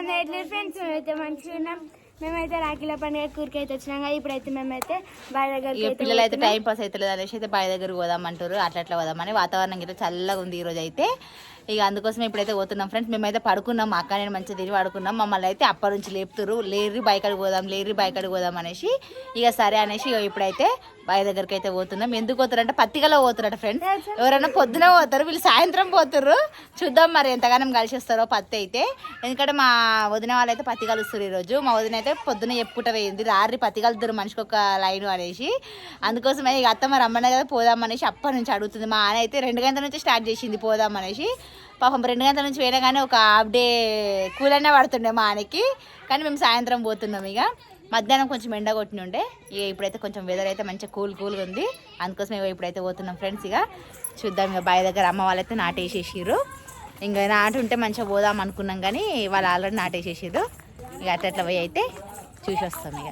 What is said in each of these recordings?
అందరూ ఫ్రెండ్స్ మేమైతే మంచిగా ఉన్నాం. మేమైతే రాఖీల పండుగ కూరికి అయితే వచ్చినాం కదా ఇప్పుడైతే మేమైతే బావి ఇక అయితే పిల్లలు అయితే టైం పాస్ అవుతలేదు అనేసి అయితే బావి దగ్గరికి పోదామంటారు అట్లా అట్లా పోదామని వాతావరణం గిట్ల చల్లగా ఉంది ఈ రోజు అయితే ఇక అందుకోసం ఇప్పుడైతే పోతున్నాం. ఫ్రెండ్స్ మేమైతే పడుకున్నాం. అక్క నేను మంచిగా తిరిగి పడుకున్నాం. మమ్మల్ని అయితే అప్పటి నుంచి లేపుతురు లేరి బైక్ పోదాం లేరి బైక్ పోదాం అనేసి. ఇక సరే అనేసి ఇక ఇప్పుడైతే బావి దగ్గరికి అయితే పోతున్నాం. ఎందుకు పోతారంటే పత్తికలో పోతారట ఫ్రెండ్స్ ఎవరైనా పొద్దున పోతారు. వీళ్ళు సాయంత్రం పోతుర్రు. చూద్దాం మరి ఎంతగానం కలిసి వస్తారో పత్తి అయితే. ఎందుకంటే మా వదిన వాళ్ళు అయితే పత్తి కలుస్తారు ఈరోజు. మా వదిన అయితే పొద్దున చెప్పుట వేయింది రారి పత్తి కలుతురు మనిషికి ఒక లైన్ అనేసి. అందుకోసమే ఇక అత్తమ్మ రమ్మనే కదా పోదాం అనేసి అప్పటి నుంచి అడుగుతుంది. మా ఆయన అయితే రెండు గంటల నుంచి స్టార్ట్ చేసింది పోదాం అనేసి. పాపం రెండు గంటల నుంచి పోయినా కానీ ఒక హాఫ్ డే కూలనే పడుతుండే మా ఆయనకి. కానీ మేము సాయంత్రం పోతున్నాం ఇక. మధ్యాహ్నం కొంచెం ఎండ కొట్టిన ఉండే. ఇక ఇప్పుడైతే కొంచెం వెదర్ అయితే మంచిగా కూల్ కూల్గా ఉంది. అందుకోసం మేము ఇప్పుడైతే పోతున్నాం ఫ్రెండ్స్ ఇక. చూద్దాం ఇక బావి దగ్గర అమ్మ వాళ్ళైతే నాటేసేసారు ఇంకా నాటు ఉంటే మంచిగా పోదాం అనుకున్నాం కానీ వాళ్ళు ఆల్రెడీ నాటేసేసారు ఇక అట్లా అట్లా పోయి అయితే చూసి వస్తాం ఇక.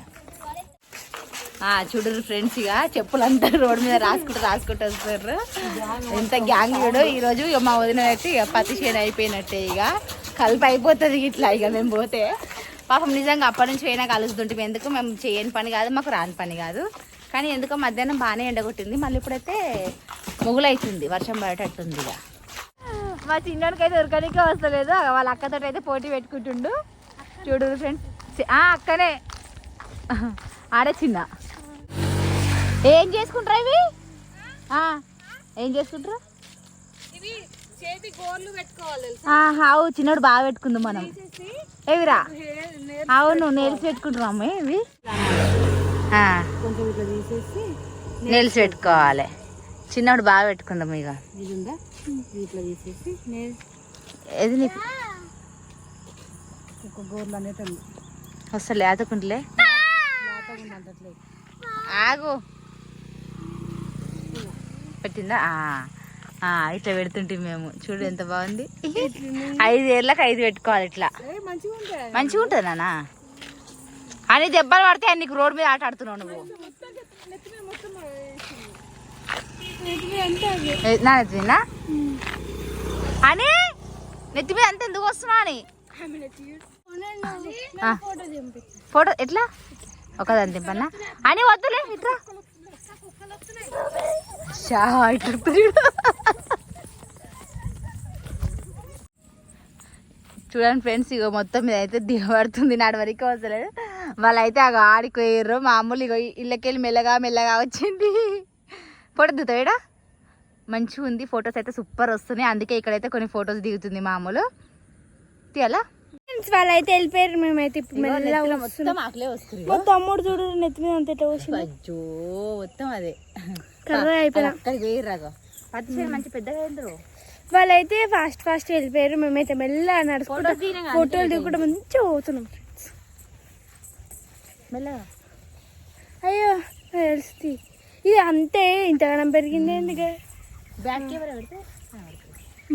చూడరు ఫ్రెండ్స్ ఇక చెప్పులంతా రోడ్డు మీద రాసుకుంటూ రాసుకుంటూ వస్తారు ఎంత గ్యాంగ్ చూడు ఈరోజు ఇక మా వదిన అయితే ఇక పత్తి చేను అయిపోయినట్టే ఇక. కలిపి అయిపోతుంది ఇట్లా ఇక మేము పోతే. పాపం నిజంగా అప్పటి నుంచి అయినా కలుస్తుంటాం ఎందుకు మేము చేయని పని కాదు మాకు రాని పని కాదు. కానీ ఎందుకో మధ్యాహ్నం బాగానే ఎండగొట్టింది మళ్ళీ ఇప్పుడైతే మొగులైతుంది వర్షం పడేటట్టుంది ఇక. మా చిన్నోడికి అయితే ఉరకనికే వస్తలేదు. వాళ్ళ అక్కతో అయితే పోటీ పెట్టుకుంటుండు. చూడు ఫ్రెండ్స్ అక్కనే. ఆడే చిన్న. ఏం చేసుకుంటారా ఇవి ఏం చేసుకుంటారు? ఇవి చేతి గోర్లు పెట్టుకోవాలి అవు చిన్నోడు బాగా పెట్టుకుందాం మనం. ఏవిరా? అవును నెల్స్ పెట్టుకుంటున్నాం అమ్మ ఇవి. కొంచెం ఇట్లా తీసేసి నెల్స్ పెట్టుకోవాలి. చిన్నోడు బాగా పెట్టుకుందాం ఇక ఇట్లా తీసేసి ఏది నీకు గోర్లు అనేది అంతట్లే ఆగు. పెట్టిందా? ఆ, ఆ, ఇట్లా పెడుతుంటే మేము. చూడు ఎంత బాగుంది. ఐదు ఏళ్ళకి ఐదు పెట్టుకోవాలి ఇట్లా. మంచిగా ఉంటుంది? నాన్న. అని దెబ్బలు పడితే నీకు రోడ్ మీద ఆట ఆడుతున్నావు నువ్వు. నా అని నెత్తి మీద అంత ఎందుకు వస్తున్నావు అని. ఫోటో ఎట్లా? ఒకదాని దింపన్నా అని వద్దులే ఇట్లా షా, ఇట్లా ఉంటుంది చూడు. చూడండి ఫ్రెండ్స్ ఇక మొత్తం మీద అయితే దిగబడుతుంది నాడు వరకు వస్తలేదు వాళ్ళైతే అగ ఆడిపోయారు మామూలు ఇగో ఇళ్ళకెళ్ళి మెల్లగా మెల్లగా వచ్చింది. ఫోటో దిగుతాడా మంచిగా ఉంది ఫొటోస్ అయితే సూపర్ వస్తున్నాయి. అందుకే ఇక్కడైతే కొన్ని ఫొటోస్ దిగుతుంది మామూలు. తీయాలా? ఫ్రెండ్స్ వాళ్ళైతే వెళ్ళిపోయారు. మేమైతే ఇప్పుడు మెల్లగా మొత్తం ఆకలే వస్తుంది మా తమ్ముడు చూడు నెత్తి మీద అంత వచ్చింది అజ్జో మొత్తం అదే. కర్ర అయిపోయినా. పత్తి చేను మంచి పెద్దగా అయిండ్రు వాళ్ళైతే ఫాస్ట్ ఫాస్ట్ వెళ్ళిపోయారు. మేమైతే మెల్లగా నడుచుకుంటా ఫోటోలు దిగుకుంటా మంచిగా పోతున్నాం ఫ్రెండ్స్ మెల్లగా. అయ్యో తెలుస్తుంది. ఇది అంతే ఇంతగానం పెరిగింది ఎందుకే? బ్యాక్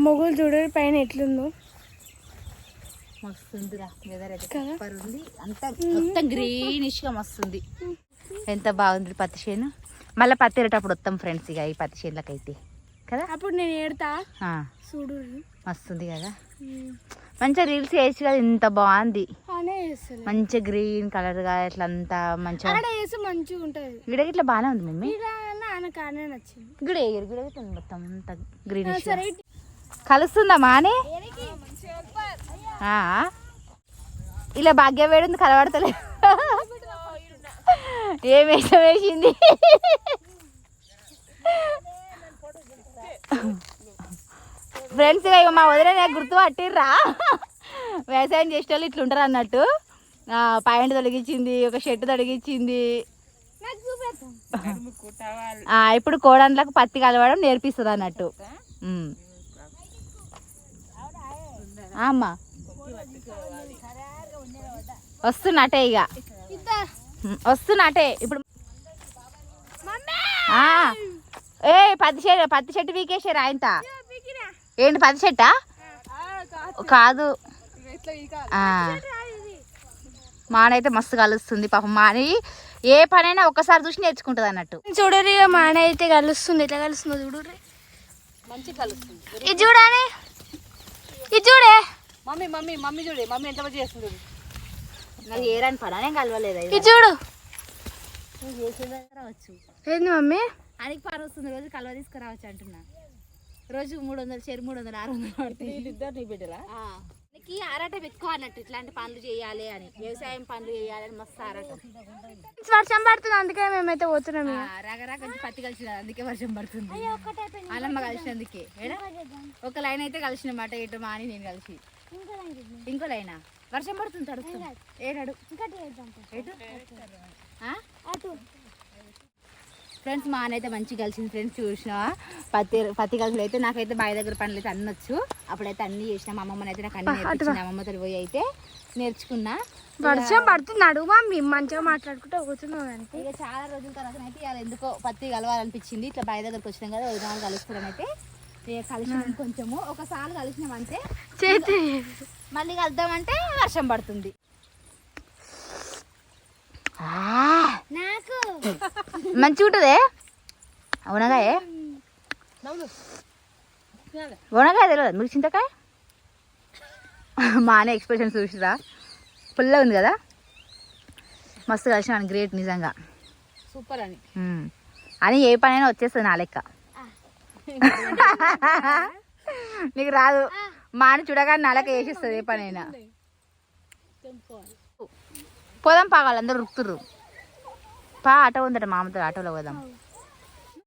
మొగులు చూడు పైన ఎట్లుందో. మస్తు ఉందిరా వెదర్ అయితే కదా? సూపర్ ఉంది. అంతా మొత్తం గ్రీనిష్గా మస్తుంది. ఎంత బాగుంది పత్తి చేను? మళ్ళీ పత్తి ఎరేటప్పుడు వస్తాం ఫ్రెండ్స్ ఇక ఈ పత్తి చేనులకైతే. కదా? అప్పుడు నేను ఏడతా చూడు. మస్తుంది కదా? మంచిగా రీల్స్ వేసి కదా ఇంత బాగుంది. మంచిగా గ్రీన్ కలర్గా ఇట్లా అంతా మంచిగా గిడ ఇట్లా బాగానే ఉంది మమ్మీ. గిడ మొత్తం అంతా గ్రీనిష్ సరే కలుస్తుందా మానే. ఇలా భాగ్య వేడింది కలబడతలే ఏం వేషం వేసింది? ఫ్రెండ్స్ ఇక మా వదిన నాకు గుర్తు పట్టిర్రా. వ్యవసాయం చేసే వాళ్ళు ఇట్లుంటారు అన్నట్టు. పాయింట్ తొలగించింది ఒక షర్ట్ తొలగించింది. ఇప్పుడు కోడన్లకు పత్తి కలవడం నేర్పిస్తుంది అన్నట్టు ఆ, అమ్మా. వస్తున్నట్టే ఇక. ఉమ్, వస్తున్నట్టే. ఇప్పుడు ఆ, ఏ పత్తి చెట్టు పత్తి చెట్టు పీకేసారు ఆయనత ఏంటి పత్తి చెట్టా? కాదు. ఆ. మానైతే మస్తు కలుస్తుంది. పాపం మాని ఏ పనైనా ఒక్కసారి చూసి నేర్చుకుంటుంది అన్నట్టు. చూడరు ఇక మా అన్న అయితే కలుస్తుంది. ఎట్లా కలుస్తుందో చూడరు మంచిగా కలుస్తుంది. ఇది చూడాలి. మమ్మీ మమ్మీ మమ్మీ చూడు మమ్మీ ఎంత మంది చేస్తుంది. నాకు ఏరాని పడా నేను కలవలేదు ఇది చూడు. నువ్వు చేసేది రావచ్చు. ఏంది మమ్మీ? ఆయనకి పార వస్తుంది రోజు కలవ తీసుకురావచ్చు అంటున్నా. రోజు మూడు వందలు చెరు మూడు వందలు ఆరు వందలు పడుతుంది వీళ్ళిద్దరు నీ బిడ్డలా? నీకు ఆరాటం ఎక్కువ అన్నట్టు ఇట్లాంటి పనులు చేయాలి అని వ్యవసాయం పనులు చేయాలి అని మస్తు ఆరాటం. వర్షం పడుతుంది అందుకే మేమైతే పోతున్నాం కొంచెం పత్తి కలిసి అందుకే వర్షం పడుతుంది. ఆలమ్మ కలిసినందుకే ఒక లైన్ అయితే కలిసినమాట ఎటు మా అని నేను కలిసి. ఇంకో లైనా వర్షం పడుతుంది తడుస్తుంది ఏడాడు ఎటు ఆ? ఫ్రెండ్స్ మా అయితే మంచిగా కలిసింది ఫ్రెండ్స్ చూసినా పత్తి పత్తి కలిసి అయితే నాకైతే బావి దగ్గర పనులు అయితే అన్నీ వచ్చు అప్పుడైతే అన్నీ చేసిన మా అమ్మమ్మని అయితే నాకు అన్ని నేర్పించిన అమ్మమ్మతో పోయి అయితే నేర్చుకున్నా. వర్షం పడుతుంది అడుగు మమ్మీ. మంచిగా మాట్లాడుకుంటూ దానికి ఇక చాలా రోజుల తర్వాత అయితే ఇవాళ ఎందుకో పత్తి కలవాలనిపించింది. ఇట్లా బావి దగ్గరకు వచ్చినాం కదా వదినాలు కలుసుకోవడం అయితే. కలిసినాం కొంచెము. ఒకసారి కలిసినామంటే చేతి. మళ్ళీ కలుద్దామంటే వర్షం పడుతుంది. నాకు. మంచిగా ఉంటుందే? అవునగాయ అవునగాయ తెలియదు? మీకు చింతకాయ? మా అనే ఎక్స్ప్రెషన్ చూసిరా? పుల్ల ఉంది కదా? మస్తు కలిసినాను గ్రేట్ నిజంగా. సూపర్ అని. అని ఏ పనైనా వచ్చేస్తుంది నా లెక్క. నీకు రాదు. మా అని చూడగానే నలక లెక్క వేసిస్తుంది ఏ పనైనా. పోదాం పాగాలి అందరు రుక్కుతుర్రు పా ఆటో ఉందట మామతో ఆటోలో పోదాం.